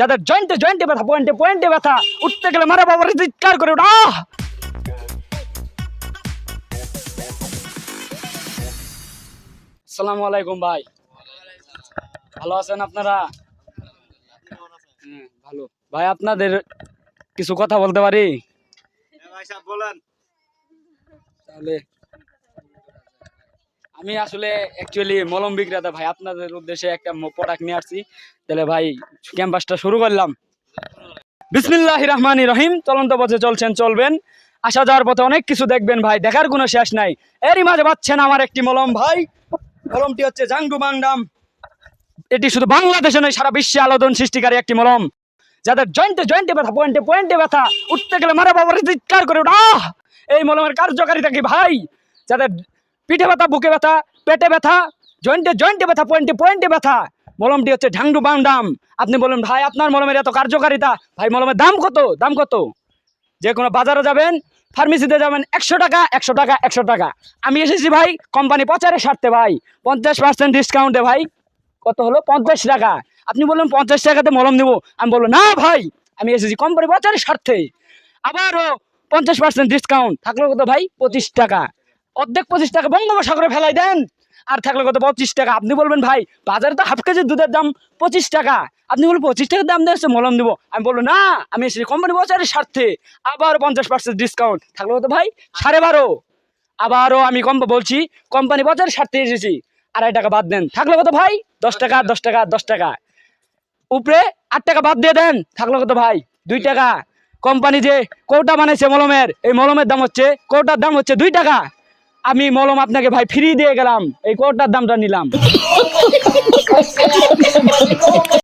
যাদের জয়েন্টে জয়েন্টে ব্যথা পয়েন্টে পয়েন্টে ব্যথা উঠতে গেলে মারা বাবার চিৎকার করে আহ! আসসালামু আলাইকুম ভাই। ভালো আছেন আপনারা? হ্যাঁ, ভালো। ভাই আপনাদের কিছু কথা বলতে পারি? তাহলে আমি আসলে অ্যাকচুয়ালি মলম বিক্রেতা ভাই, আপনাদের উদ্দেশ্যে একটা প্রোডাক্ট নিয়ে আসছি। তাহলে ভাই ক্যাম্পাসটা শুরু করলাম। বিসমিল্লাহ রহমানি রহিম, চলন্ত পথে চলছেন, চলবেন। আসা যাওয়ার পথে অনেক কিছু দেখবেন ভাই, দেখার কোনো শেষ নাই। এরই মাঝে পাচ্ছেন আমার একটি মলম ভাই। মলমটি হচ্ছে জাংডু বাংডাম এটি শুধু বাংলাদেশে নয়, সারা বিশ্বে আলোদন সৃষ্টিকারী একটি মলম। যাদের জয়েন্টে জয়েন্টে ব্যথা পয়েন্টে পয়েন্টে ব্যথা। উঠতে গেলে মারা বাবার চিৎকার করে ওঠা এই মলমের কার্যকারিতা কি ভাই? যাদের পিঠে ব্যথা, বুকে ব্যথা, পেটে ব্যথা জয়েন্টে জয়েন্টে ব্যথা পয়েন্টে পয়েন্টে ব্যথা। মলমটি হচ্ছে ঢাংডু বাংডাম আপনি বলুন, ভাই, আপনার মলমের এত কার্যকারিতা? ভাই, মলমের দাম কত? দাম কত? যে কোনো বাজারে যাবেন, ফার্মেসিতে যাবেন, একশো টাকা একশো টাকা একশো টাকা। আমি এসেছি, ভাই, কোম্পানি প্রচারের স্বার্থে, ভাই। পঞ্চাশ পার্সেন্ট ডিসকাউন্টে ভাই। কত হলো? পঞ্চাশ টাকা। আপনি বললেন পঞ্চাশ টাকাতে মলম নেব? আমি বলব, না, ভাই, আমি এসেছি কোম্পানি প্রচারের স্বার্থে। আবারও পঞ্চাশ পার্সেন্ট ডিসকাউন্ট থাকল কত, ভাই? পঁচিশ টাকা। অর্ধেক পঁচিশ টাকা বঙ্গোপসাগরে ফেলাই দেন। আর থাকলে কত পঁচিশ টাকা? আপনি বলবেন, ভাই, বাজারে তো হাফ কেজি দুধের দাম পঁচিশ টাকা। আপনি বলবেন পঁচিশ টাকার দাম দিয়েছে মলম দিব? আমি বলব, না, আমি এসেছি কোম্পানি প্রচারের স্বার্থে। আবার পঞ্চাশ পার্সেন্ট ডিসকাউন্ট থাকল কত, ভাই, সাড়ে বারো। আবারও আমি কম বলছি কোম্পানি প্রচারের স্বার্থে এসেছি। আড়াই টাকা বাদ দেন। থাকলে কত, ভাই, দশ টাকা দশ টাকা দশ টাকা। উপরে আট টাকা বাদ দিয়ে দেন। থাকল কত, ভাই, দুই টাকা। কোম্পানি যে কৌটা বানাইছে মলমের, এই মলমের দাম হচ্ছে কৌটার দাম হচ্ছে দুই টাকা। আমি মলম আপনাকে ভাই ফ্রি দিয়ে গেলাম। এই কোটার দামটা নিলাম।